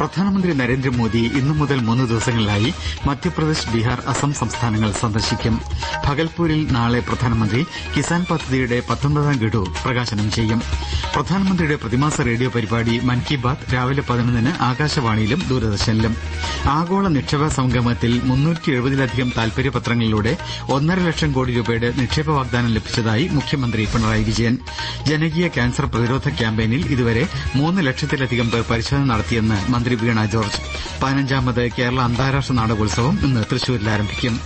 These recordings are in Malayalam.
പ്രധാനമന്ത്രി നരേന്ദ്രമോദി ഇന്നു മുതൽ മൂന്ന് ദിവസങ്ങളിലായി മധ്യപ്രദേശ് ബീഹാർ അസം സംസ്ഥാനങ്ങൾ സന്ദർശിക്കും. ഭഗൽപൂരിൽ നാളെ പ്രധാനമന്ത്രി കിസാൻ പദ്ധതിയുടെ പത്തൊമ്പതാം ഗഡു പ്രകാശനം ചെയ്യും. പ്രധാനമന്ത്രിയുടെ പ്രതിമാസ റേഡിയോ പരിപാടി മൻ കി ബാത് രാവിലെ പതിനൊന്നിന് ആകാശവാണിയിലും ദൂരദർശനിലും. ആഗോള നിക്ഷേപ സംഗമത്തിൽ മുന്നൂറ്റി എഴുപതിലധികം താൽപര്യപത്രങ്ങളിലൂടെ ഒന്നര ലക്ഷം കോടി രൂപയുടെ നിക്ഷേപ വാഗ്ദാനം ലഭിച്ചതായി മുഖ്യമന്ത്രി പിണറായി വിജയൻ. ജനകീയ ക്യാൻസർ പ്രതിരോധ ക്യാമ്പയിനിൽ ഇതുവരെ മൂന്ന് ലക്ഷത്തിലധികം പേർ പരിശോധന നടത്തിയെന്ന് മന്ത്രി വീണ ജോർജ്. പതിനഞ്ചാമത് കേരള അന്താരാഷ്ട്ര നാടകോത്സവം ഇന്ന് തൃശൂരിൽ ആരംഭിക്കും.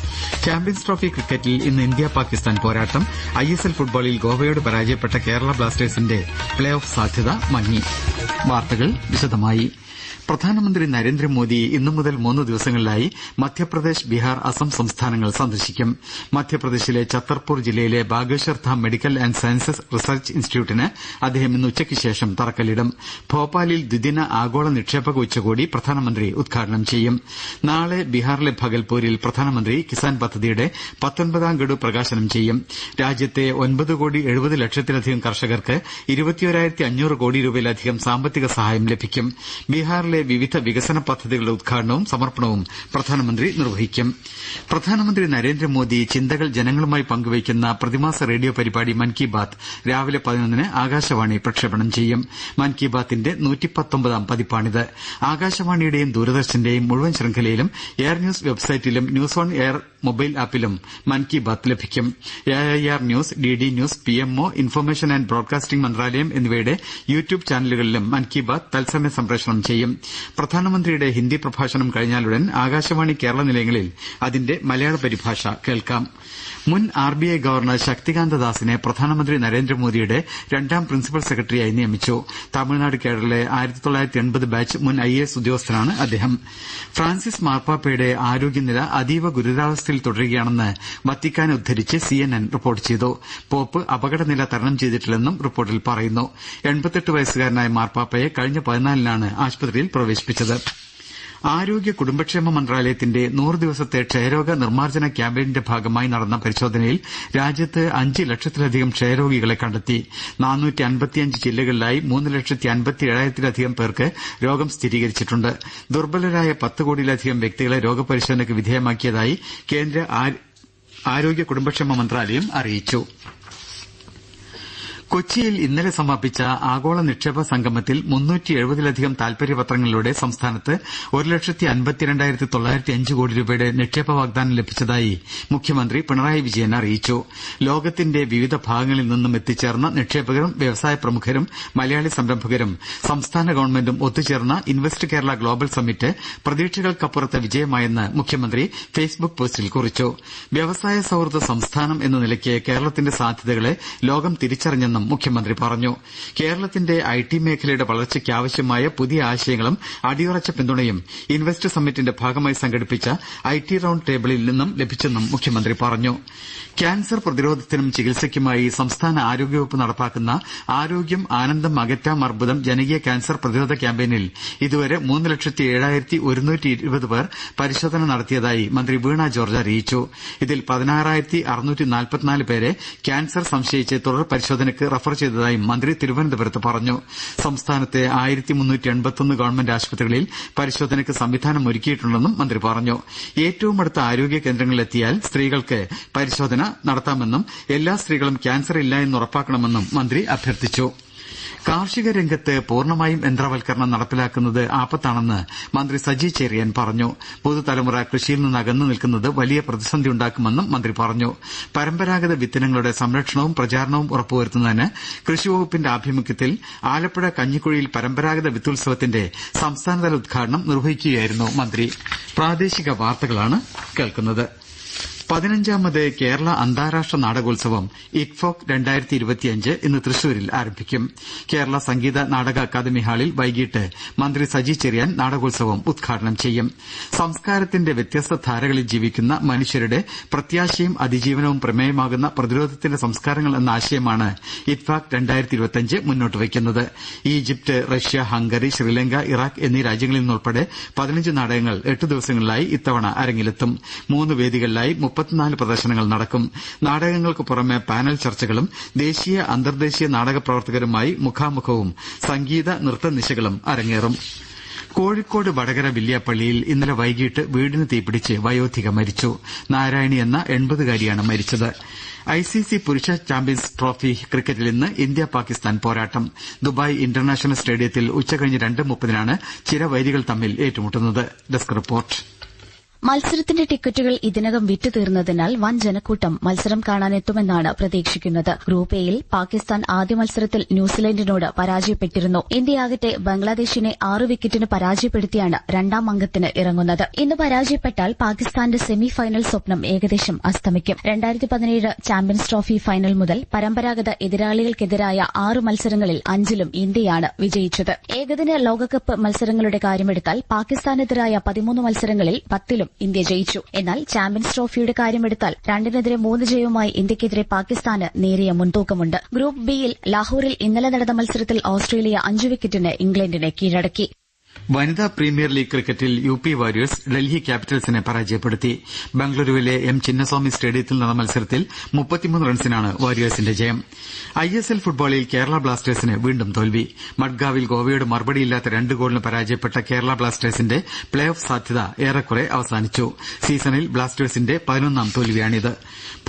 ചാമ്പ്യൻസ് ട്രോഫി ക്രിക്കറ്റിൽ ഇന്ന് ഇന്ത്യ പാകിസ്ഥാൻ പോരാട്ടം. ഐ എസ് എൽ ഫുട്ബോളിൽ ഗോവയോട് പരാജയപ്പെട്ട കേരള ബ്ലാസ്റ്റേഴ്സിന്റെ പ്ലേ ഓഫ് സാധ്യത മങ്ങി. വാർത്തകൾ വിശദമായി. പ്രധാനമന്ത്രി നരേന്ദ്രമോദി ഇന്നു മുതൽ മൂന്ന് ദിവസങ്ങളിലായി മധ്യപ്രദേശ് ബീഹാർ അസം സംസ്ഥാനങ്ങൾ സന്ദർശിക്കും. മധ്യപ്രദേശിലെ ഛത്തർപൂർ ജില്ലയിലെ Bageshwar Dham medical and sciences research ഇൻസ്റ്റിറ്റ്യൂട്ടിന് അദ്ദേഹം ഇന്ന് ഉച്ചയ്ക്ക് ശേഷം തറക്കല്ലിടും. ഭോപ്പാലിൽ ദ്വിദിന ആഗോള നിക്ഷേപക ഉച്ചകോടി പ്രധാനമന്ത്രി ഉദ്ഘാടനം ചെയ്യും. നാളെ ബീഹാറിലെ ഭഗൽപൂരിൽ പ്രധാനമന്ത്രി കിസാൻ പദ്ധതിയുടെ പത്തൊൻപതാം ഗഡു പ്രകാശനം ചെയ്യും. രാജ്യത്തെ ഒൻപത് കോടി എഴുപത് ലക്ഷത്തിലധികം കർഷകർക്ക് ഇരുപത്തിയൊരായിരത്തി അഞ്ഞൂറ് കോടി രൂപയിലധികം സാമ്പത്തിക സഹായം ലഭിക്കും. ബീഹാറിലെ വിവിധ വികസന പദ്ധതികളുടെ ഉദ്ഘാടനവും സമർപ്പണവും പ്രധാനമന്ത്രി നിർവഹിക്കും. പ്രധാനമന്ത്രി നരേന്ദ്രമോദി ചിന്തകൾ ജനങ്ങളുമായി പങ്കുവയ്ക്കുന്ന പ്രതിമാസ റേഡിയോ പരിപാടി മൻ കി ബാത് രാവിലെ പതിനൊന്നിന് ആകാശവാണി പ്രക്ഷേപണം ചെയ്യും. മൻ കി ബാത്തിന്റെ ആകാശവാണിയുടെയും ദൂരദർശന്റെയും മുഴുവൻ ശൃംഖലയിലും എയർ ന്യൂസ് വെബ്സൈറ്റിലും ന്യൂസ് ഓൺ എയർ മൊബൈൽ ആപ്പിലും മൻ കി ബാത് ലഭിക്കും. A I R news D D news P information and broadcasting മന്ത്രാലയം എന്നിവയുടെ യൂട്യൂബ് ചാനലുകളിലും മൻ കി ബാത് തത്സമയ സംപ്രേഷണം ചെയ്യും. പ്രധാനമന്ത്രിയുടെ ഹിന്ദി പ്രഭാഷണം കഴിഞ്ഞാലുടൻ ആകാശവാണി കേരള നിലയങ്ങളിൽ അതിന്റെ മലയാള പരിഭാഷ കേൾക്കാം. മുൻ R B I governor Shaktikanta ദാസിനെ പ്രധാനമന്ത്രി നരേന്ദ്രമോദിയുടെ രണ്ടാം പ്രിൻസിപ്പൽ സെക്രട്ടറിയായി നിയമിച്ചു. തമിഴ്നാട് കേഡറിലെ ബാച്ച് മുൻ ഐ എ എസ് ഉദ്യോഗസ്ഥനാണ് അദ്ദേഹം. ഫ്രാൻസിസ് മാർപ്പാപ്പയുടെ ആരോഗ്യനില അതീവ ഗുരുതരാവസ്ഥയിൽ തുടരുകയാണെന്ന് വത്തിക്കാനെ ഉദ്ധരിച്ച് സി എൻ എൻ റിപ്പോർട്ട് ചെയ്തു. പോപ്പ് അപകടനില തരണം ചെയ്തിട്ടില്ലെന്നും റിപ്പോർട്ടിൽ പറയുന്നു. വയസ്സുകാരനായ മാർപ്പാപ്പയെ കഴിഞ്ഞ പതിനാലിനാണ് ആശുപത്രിയിൽ പ്രവേശിപ്പിച്ചത്. ആരോഗ്യ കുടുംബക്ഷേമ മന്ത്രാലയത്തിന്റെ നൂറ് ദിവസത്തെ ക്ഷയരോഗ നിർമ്മാർജന ക്യാമ്പയിനിന്റെ ഭാഗമായി നടന്ന പരിശോധനയിൽ രാജ്യത്ത് അഞ്ച് ലക്ഷത്തിലധികം ക്ഷയരോഗികളെ കണ്ടെത്തി. ജില്ലകളിലായി മൂന്ന് ലക്ഷത്തി അൻപത്തിയേഴായിരത്തിലധികം പേർക്ക് രോഗം സ്ഥിരീകരിച്ചിട്ടുണ്ട്. ദുർബലരായ പത്ത് കോടിയിലധികം വ്യക്തികളെ രോഗപരിശോധനയ്ക്ക് വിധേയമാക്കിയതായി കേന്ദ്ര ആരോഗ്യ കുടുംബക്ഷേമ മന്ത്രാലയം അറിയിച്ചു. കൊച്ചിയിൽ ഇന്നലെ സമാപിച്ച ആഗോള നിക്ഷേപ സംഗമത്തിൽ മുന്നൂറ്റി എഴുപതിലധികം താൽപര്യപത്രങ്ങളിലൂടെ സംസ്ഥാനത്ത് ഒരു ലക്ഷത്തി അൻപത്തിരണ്ടായിരത്തി തൊള്ളായിരത്തി അഞ്ച് കോടി രൂപയുടെ നിക്ഷേപ വാഗ്ദാനം ലഭിച്ചതായി മുഖ്യമന്ത്രി പിണറായി വിജയൻ അറിയിച്ചു. ലോകത്തിന്റെ വിവിധ ഭാഗങ്ങളിൽ നിന്നും എത്തിച്ചേർന്ന നിക്ഷേപകരും വ്യവസായ പ്രമുഖരും മലയാളി സംരംഭകരും സംസ്ഥാന ഗവൺമെന്റും ഒത്തുചേർന്ന ഇൻവെസ്റ്റ് കേരള ഗ്ലോബൽ സമ്മിറ്റ് പ്രതീക്ഷകൾക്കപ്പുറത്തെ വിജയമായെന്ന് മുഖ്യമന്ത്രി ഫേസ്ബുക്ക് പോസ്റ്റിൽ കുറിച്ചു. വ്യവസായ സൌഹൃദ സംസ്ഥാനം എന്ന നിലയ്ക്ക് കേരളത്തിന്റെ സാധ്യതകളെ ലോകം തിരിച്ചറിഞ്ഞെന്നും മുഖ്യമന്ത്രി പറഞ്ഞു. കേരളത്തിന്റെ ഐ ടി മേഖലയുടെ വളർച്ചയ്ക്കാവശ്യമായ പുതിയ ആശയങ്ങളും അടിയുറച്ച പിന്തുണയും ഇൻവെസ്റ്റ് സമ്മിറ്റിന്റെ ഭാഗമായി സംഘടിപ്പിച്ച ഐ ടി റൌണ്ട് ടേബിളിൽ നിന്നും ലഭിച്ചെന്നും മുഖ്യമന്ത്രി പറഞ്ഞു. ക്യാൻസർ പ്രതിരോധത്തിനും ചികിത്സയ്ക്കുമായി സംസ്ഥാന ആരോഗ്യവകുപ്പ് നടപ്പാക്കുന്ന ആരോഗ്യം ആനന്ദം അകറ്റാം അർബുദം ജനകീയ ക്യാൻസർ പ്രതിരോധ ക്യാമ്പയിനിൽ ഇതുവരെ മൂന്ന് ലക്ഷത്തി ഏഴായിരത്തി ഒരുന്നൂറ്റി ഇരുപത് പേർ പരിശോധന നടത്തിയതായി മന്ത്രി വീണ ജോർജ് അറിയിച്ചു. ഇതിൽ പതിനാറായിരത്തി അറുന്നൂറ്റി നാൽപ്പത്തിനാല് പേരെ ക്യാൻസർ സംശയിച്ച് തുടർ പരിശോധനയ്ക്ക് റഫർ ചെയ്തതായും മന്ത്രി തിരുവനന്തപുരത്ത് പറഞ്ഞു. സംസ്ഥാനത്തെ ഗവൺമെന്റ് ആശുപത്രികളിൽ പരിശോധനയ്ക്ക് സംവിധാനം ഒരുക്കിയിട്ടുണ്ടെന്നും മന്ത്രി പറഞ്ഞു. ഏറ്റവും അടുത്ത ആരോഗ്യ കേന്ദ്രങ്ങളിലെത്തിയാൽ സ്ത്രീകൾക്ക് പരിശോധന നടത്താമെന്നും എല്ലാ സ്ത്രീകളും ക്യാൻസർ ഇല്ല എന്ന് ഉറപ്പാക്കണമെന്നും മന്ത്രി അഭ്യർത്ഥിച്ചു. കാർഷിക രംഗത്ത് പൂർണമായും യന്ത്രവൽക്കരണം നടപ്പിലാക്കുന്നത് ആപത്താണെന്ന് മന്ത്രി സജി ചെറിയാൻ പറഞ്ഞു. പുതുതലമുറ കൃഷിയിൽ നിന്ന് അകന്നു നിൽക്കുന്നത് വലിയ പ്രതിസന്ധിയുണ്ടാക്കുമെന്നും മന്ത്രി പറഞ്ഞു. പരമ്പരാഗത വിത്തിനങ്ങളുടെ സംരക്ഷണവും പ്രചാരണവും ഉറപ്പുവരുത്തുന്നതിന് കൃഷിവകുപ്പിന്റെ ആഭിമുഖ്യത്തിൽ ആലപ്പുഴ കഞ്ഞിക്കുഴിയിൽ പരമ്പരാഗത വിത്തുത്സവത്തിന്റെ സംസ്ഥാനതല ഉദ്ഘാടനം നിർവഹിക്കുകയായിരുന്നു മന്ത്രി. പതിനഞ്ചാമത് കേരള അന്താരാഷ്ട്ര നാടകോത്സവം ഇക്ഫോക് രണ്ടായിരത്തി ഇരുപത്തിയഞ്ച് ഇന്ന് തൃശൂരിൽ ആരംഭിക്കും. കേരള സംഗീത നാടക അക്കാദമി ഹാളിൽ വൈകിട്ട് മന്ത്രി സജി ചെറിയാൻ നാടകോത്സവം ഉദ്ഘാടനം ചെയ്യും. സംസ്കാരത്തിന്റെ വ്യത്യസ്ത ധാരകളിൽ ജീവിക്കുന്ന മനുഷ്യരുടെ പ്രത്യാശയും അതിജീവനവും പ്രമേയമാകുന്ന പ്രതിരോധത്തിന്റെ സംസ്കാരങ്ങൾ എന്ന ആശയമാണ് ഇക്ഫാക് രണ്ടായിരത്തി ഇരുപത്തിയഞ്ച് മുന്നോട്ട് വയ്ക്കുന്നത്. Egypt Russia Hungary Sri Lanka Iraq എന്നീ രാജ്യങ്ങളിൽ നിന്നുൾപ്പെടെ പതിനഞ്ച് നാടകങ്ങൾ എട്ട് ദിവസങ്ങളിലായി ഇത്തവണ അരങ്ങിലെത്തും. മൂന്ന് വേദികളിലായി മുപ്പത്തിനാല് പ്രദർശനങ്ങൾ നടക്കും. നാടകങ്ങൾക്ക് പുറമെ പാനൽ ചർച്ചകളും ദേശീയ അന്തർദേശീയ നാടക പ്രവർത്തകരുമായി മുഖാമുഖവും സംഗീത നൃത്ത നിശകളും അരങ്ങേറും. കോഴിക്കോട് വടകര വില്യാപ്പള്ളിയിൽ ഇന്നലെ വൈകിട്ട് വീടിന് തീപിടിച്ച് വയോധിക മരിച്ചു. നാരായണി എന്ന എൺപതുകാരിയാണ് മരിച്ചത്. ഐസിസി പുരുഷ ചാമ്പ്യൻസ് ട്രോഫി ക്രിക്കറ്റിൽ ഇന്ന് ഇന്ത്യ പാകിസ്ഥാൻ പോരാട്ടം. ദുബായ് ഇന്റർനാഷണൽ സ്റ്റേഡിയത്തിൽ ഉച്ചകഴിഞ്ഞ് രണ്ട് മുപ്പതിനാണ് ചിരവൈരികൾ തമ്മിൽ ഏറ്റുമുട്ടുന്നത്. മത്സരത്തിന്റെ ടിക്കറ്റുകൾ ഇതിനകം വിറ്റുതീർന്നതിനാൽ വൻ ജനക്കൂട്ടം മത്സരം കാണാനെത്തുമെന്നാണ് പ്രതീക്ഷിക്കുന്നത്. ഗ്രൂപ്പ് എയിൽ പാകിസ്ഥാൻ ആദ്യ മത്സരത്തിൽ ന്യൂസിലൻഡിനോട് പരാജയപ്പെട്ടിരുന്നു. ഇന്ത്യയാകട്ടെ ബംഗ്ലാദേശിനെ ആറ് വിക്കറ്റിന് പരാജയപ്പെടുത്തിയാണ് രണ്ടാം അംഗത്തിന് ഇറങ്ങുന്നത്. ഇന്ന് പരാജയപ്പെട്ടാൽ പാകിസ്ഥാന്റെ സെമി ഫൈനൽ സ്വപ്നം ഏകദേശം അസ്തമിക്കും. രണ്ടായിരത്തി പതിനേഴ് ചാമ്പ്യൻസ് ട്രോഫി ഫൈനൽ മുതൽ പരമ്പരാഗത എതിരാളികൾക്കെതിരായ ആറ് മത്സരങ്ങളിൽ അഞ്ചിലും ഇന്ത്യയാണ് വിജയിച്ചത്. ഏകദിന ലോകകപ്പ് മത്സരങ്ങളുടെ കാര്യമെടുത്താൽ പാകിസ്ഥാനെതിരായ പതിമൂന്ന് മത്സരങ്ങളിൽ പത്തിലും ഇന്ത്യ ജയിച്ചു. എന്നാൽ ചാമ്പ്യൻസ് ട്രോഫിയുടെ കാര്യമെടുത്താൽ രണ്ടിനെതിരെ മൂന്ന് ജയവുമായി ഇന്ത്യക്കെതിരെ പാകിസ്ഥാന് നേരിയ മുൻതൂക്കമുണ്ട്. ഗ്രൂപ്പ് ബിയിൽ ലാഹോറിൽ ഇന്നലെ നടന്ന മത്സരത്തിൽ ഓസ്ട്രേലിയ അഞ്ച് വിക്കറ്റിന് ഇംഗ്ലണ്ടിനെ കീഴടക്കി. വനിതാ പ്രീമിയർ ലീഗ് ക്രിക്കറ്റിൽ യു പി വാരിയേഴ്സ് ഡൽഹി ക്യാപിറ്റൽസിനെ പരാജയപ്പെടുത്തി. ബംഗളൂരുവിലെ എം ചിന്നസ്വാമി സ്റ്റേഡിയത്തിൽ നടന്ന മത്സരത്തിൽ റൺസിനാണ് വാരിയേഴ്സിന്റെ ജയം. ഐ എസ് എൽ ഫുട്ബോളിൽ കേരള ബ്ലാസ്റ്റേഴ്സിന് വീണ്ടും തോൽവി. മഡ്ഗാവിൽ ഗോവയോട് മറുപടിയില്ലാത്ത രണ്ട് ഗോളിന് പരാജയപ്പെട്ട കേരള ബ്ലാസ്റ്റേഴ്സിന്റെ പ്ലേ ഓഫ് സാധ്യത ഏറെക്കുറെ അവസാനിച്ചു. സീസണിൽ ബ്ലാസ്റ്റേഴ്സിന്റെ പതിനൊന്നാം തോൽവിയാണിത്.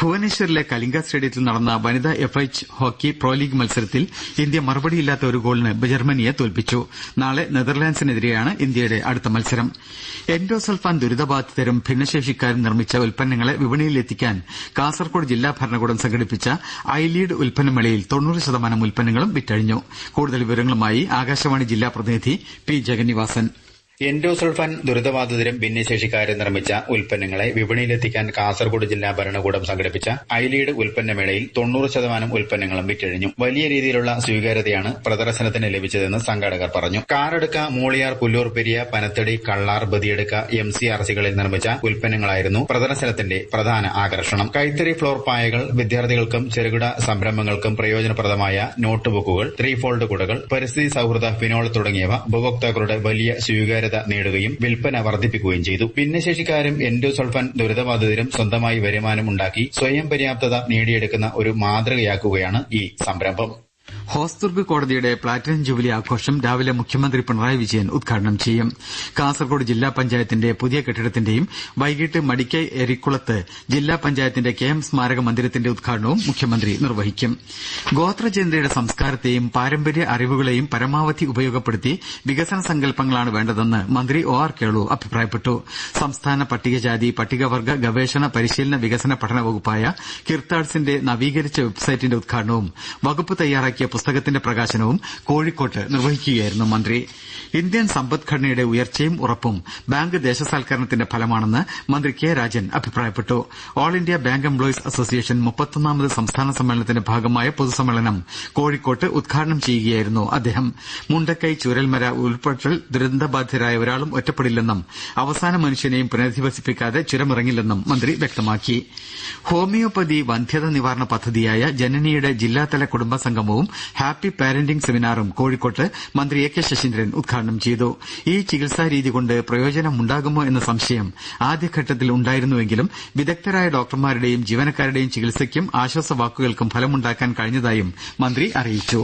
ഭുവനേശ്വറിലെ കലിംഗ സ്റ്റേഡിയത്തിൽ നടന്ന വനിതാ F H hockey pro league മത്സരത്തിൽ ഇന്ത്യ മറുപടിയില്ലാത്ത ഒരു ഗോളിന് ജർമ്മനിയെ തോൽപ്പിച്ചു. നാളെ നെതർലാൻഡ്സിനെതിരെയാണ് ഇന്ത്യയുടെ അടുത്ത മത്സരം. എൻഡോസൾഫാൻ ദുരിതബാധിതരും ഭിന്നശേഷിക്കാരും നിർമ്മിച്ച ഉൽപ്പന്നങ്ങളെ വിപണിയിലെത്തിക്കാൻ കാസർകോട് ജില്ലാ ഭരണകൂടം സംഘടിപ്പിച്ച ഐ ലീഡ് ഉൽപ്പന്നമേളയിൽ തൊണ്ണൂറ് ശതമാനം ഉൽപ്പന്നങ്ങളും വിറ്റഴിഞ്ഞു. കൂടുതൽ വിവരങ്ങളുമായി ആകാശവാണി ജില്ലാ പ്രതിനിധി പി ജഗന്നിവാസൻ. എൻഡോസൾഫാൻ ദുരിതബാധിതരും ഭിന്നശേഷിക്കാരും നിർമ്മിച്ച ഉൽപ്പന്നങ്ങളെ വിപണിയിലെത്തിക്കാൻ കാസർഗോഡ് ജില്ലാ ഭരണകൂടം സംഘടിപ്പിച്ച ഐലീഡ് ഉൽപ്പന്നമേളയിൽ തൊണ്ണൂറ് ശതമാനം ഉൽപ്പന്നങ്ങളും വിറ്റഴിഞ്ഞു. വലിയ രീതിയിലുള്ള സ്വീകാര്യതയാണ് പ്രദർശനത്തിന് ലഭിച്ചതെന്ന് സംഘാടകർ പറഞ്ഞു. Karadukka Muliyar Pullur Periya Panathady Kallar Badiyadka M C R സികളിൽ നിർമ്മിച്ച ഉൽപ്പന്നങ്ങളായിരുന്നു പ്രദർശനത്തിന്റെ പ്രധാന ആകർഷണം. കൈത്തറി ഫ്ലോർ പായകൾ വിദ്യാർത്ഥികൾക്കും ചെറുകിട സംരംഭങ്ങൾക്കും പ്രയോജനപ്രദമായ നോട്ട് ബുക്കുകൾ ത്രീ ഫോൾഡ് കുടകൾ പരിസ്ഥിതി സൌഹൃദ ഫിനോൾ തുടങ്ങിയവ ഉപഭോക്താക്കളുടെ വലിയ സ്വീകാര്യത സ്വീകാര്യത നേടുകയും വിൽപ്പന വർദ്ധിപ്പിക്കുകയും ചെയ്തു. ഭിന്നശേഷിക്കാരും എൻഡോസൾഫാൻ ദുരിതബാധിതരും സ്വന്തമായി വരുമാനം ഉണ്ടാക്കി സ്വയം പര്യാപ്തത നേടിയെടുക്കുന്ന ഒരു മാതൃകയാക്കുകയാണ് ഈ സംരംഭം. ഹോസ്ദുർഗ് കോടതിയുടെ പ്ലാറ്റിനം ജൂബിലി ആഘോഷം രാവിലെ മുഖ്യമന്ത്രി പിണറായി വിജയൻ ഉദ്ഘാടനം ചെയ്യും. കാസർകോട് ജില്ലാ പഞ്ചായത്തിന്റെ പുതിയ കെട്ടിടത്തിന്റെയും വൈകിട്ട് മടിക്കൈ എരിക്കുളത്ത് ജില്ലാ പഞ്ചായത്തിന്റെ കെ എം സ്മാരക മന്ദിരത്തിന്റെ ഉദ്ഘാടനവും മുഖ്യമന്ത്രി നിർവഹിക്കും. ഗോത്രജനതയുടെ സംസ്കാരത്തെയും പാരമ്പര്യ അറിവുകളെയും പരമാവധി ഉപയോഗപ്പെടുത്തി വികസന സങ്കല്പങ്ങളാണ് വേണ്ടതെന്ന് മന്ത്രി ഒ ആർ കേളു അഭിപ്രായപ്പെട്ടു. സംസ്ഥാന പട്ടികജാതി പട്ടികവർഗ ഗവേഷണ പരിശീലന വികസന പഠന വകുപ്പായ കിർത്താഡ്സിന്റെ നവീകരിച്ച വെബ്സൈറ്റിന്റെ ഉദ്ഘാടനവും വകുപ്പ് തയ്യാറാക്കിയ പുസ്തകത്തിന്റെ പ്രകാശനവും കോഴിക്കോട്ട് നിർവഹിക്കുകയായിരുന്നു മന്ത്രി. ഇന്ത്യൻ സമ്പദ്ഘടനയുടെ ഉയർച്ചയും ഉറപ്പും ബാങ്ക് ദേശസാൽക്കരണത്തിന്റെ ഫലമാണെന്ന് മന്ത്രി കെ രാജൻ അഭിപ്രായപ്പെട്ടു. All India bank employees association മുപ്പത്തൊന്നാമത് സംസ്ഥാന സമ്മേളനത്തിന്റെ ഭാഗമായ പൊതുസമ്മേളനം കോഴിക്കോട്ട് ഉദ്ഘാടനം ചെയ്യുകയായിരുന്നു അദ്ദേഹം. മുണ്ടക്കൈ ചൂരൽമര ഉൾപ്പെടൽ ദുരന്തബാധിതരായ ഒരാളും ഒറ്റപ്പെടില്ലെന്നും അവസാന മനുഷ്യനെയും പുനരധിവസിപ്പിക്കാതെ ചുരമിറങ്ങില്ലെന്നും മന്ത്രി വ്യക്തമാക്കി. ഹോമിയോപ്പതി വന്ധ്യത നിവാരണ പദ്ധതിയായ ജനനിയുടെ ജില്ലാതല കുടുംബ സംഗമവും ഹാപ്പി പാരന്റിംഗ് സെമിനാറും കോഴിക്കോട്ട് മന്ത്രി എ കെ ശശീന്ദ്രൻ ഉദ്ഘാടനം ചെയ്തു. ഈ ചികിത്സാ രീതി കൊണ്ട് പ്രയോജനമുണ്ടാകുമോ എന്ന സംശയം ആദ്യഘട്ടത്തിൽ ഉണ്ടായിരുന്നുവെങ്കിലും വിദഗ്ധരായ ഡോക്ടർമാരുടെയും ജീവനക്കാരുടെയും ചികിത്സയ്ക്കും ആശ്വാസവാക്കുകൾക്കും ഫലമുണ്ടാക്കാൻ കഴിഞ്ഞതായും മന്ത്രി അറിയിച്ചു.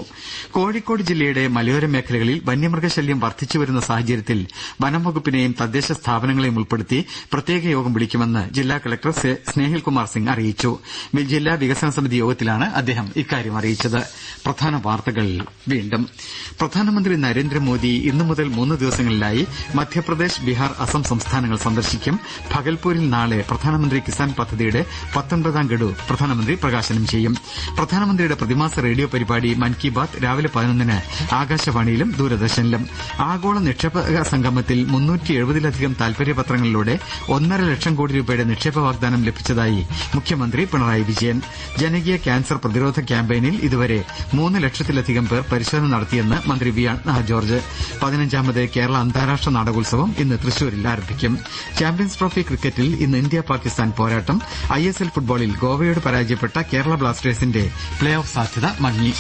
കോഴിക്കോട് ജില്ലയുടെ മലയോര മേഖലകളിൽ വന്യമൃഗശല്യം വർദ്ധിച്ചുവരുന്ന സാഹചര്യത്തിൽ വനംവകുപ്പിനെയും തദ്ദേശ സ്ഥാപനങ്ങളെയും ഉൾപ്പെടുത്തി പ്രത്യേക യോഗം വിളിക്കുമെന്ന് ജില്ലാ കളക്ടർ സ്നേഹിൽ കുമാർ സിംഗ് അറിയിച്ചു. ജില്ലാ വികസന സമിതി യോഗത്തിലാണ് അദ്ദേഹം ഇക്കാര്യം അറിയിച്ചത്. പ്രധാന വാർത്തകൾ വീണ്ടും. പ്രധാനമന്ത്രി നരേന്ദ്രമോദി ഇന്നു മുതൽ മൂന്ന് ദിവസങ്ങളിലായി മധ്യപ്രദേശ് ബീഹാർ അസം സംസ്ഥാനങ്ങൾ സന്ദർശിക്കും. ഭഗൽപൂരിൽ നാളെ പ്രധാനമന്ത്രി കിസാൻ പദ്ധതിയുടെ പത്തൊൻപതാം ഗഡു പ്രധാനമന്ത്രി പ്രകാശനം ചെയ്യും. പ്രധാനമന്ത്രിയുടെ പ്രതിമാസ റേഡിയോ പരിപാടി മൻ കി ബാത് രാവിലെ പതിനൊന്നിന് ആകാശവാണിയിലും ദൂരദർശനിലും. ആഗോള നിക്ഷേപക സംഗമത്തിൽ മുന്നൂറ്റി എഴുപതിലധികം താൽപര്യപത്രങ്ങളിലൂടെ ഒന്നര ലക്ഷം കോടി രൂപയുടെ നിക്ഷേപ വാഗ്ദാനം ലഭിച്ചതായി മുഖ്യമന്ത്രി പിണറായി വിജയൻ. ജനകീയ ക്യാൻസർ പ്രതിരോധ ക്യാമ്പയിനിൽ ഇതുവരെ മൂന്ന് ലക്ഷത്തിലധികം പേർ പരിശോധന നടത്തിയെന്ന് മന്ത്രി വി അണ്ണ ജോർജ്. പതിനഞ്ചാമത് കേരള അന്താരാഷ്ട്ര നാടകോത്സവം ഇന്ന് തൃശൂരിൽ ആരംഭിക്കും. ചാമ്പ്യൻസ് ട്രോഫി ക്രിക്കറ്റിൽ ഇന്ന് ഇന്ത്യ പാകിസ്ഥാൻ പോരാട്ടം. ഐ എസ് എൽ ഫുട്ബോളിൽ ഗോവയോട് പരാജയപ്പെട്ട കേരള ബ്ലാസ്റ്റേഴ്സിന്റെ പ്ലേ ഓഫ് സാധ്യത മങ്ങി.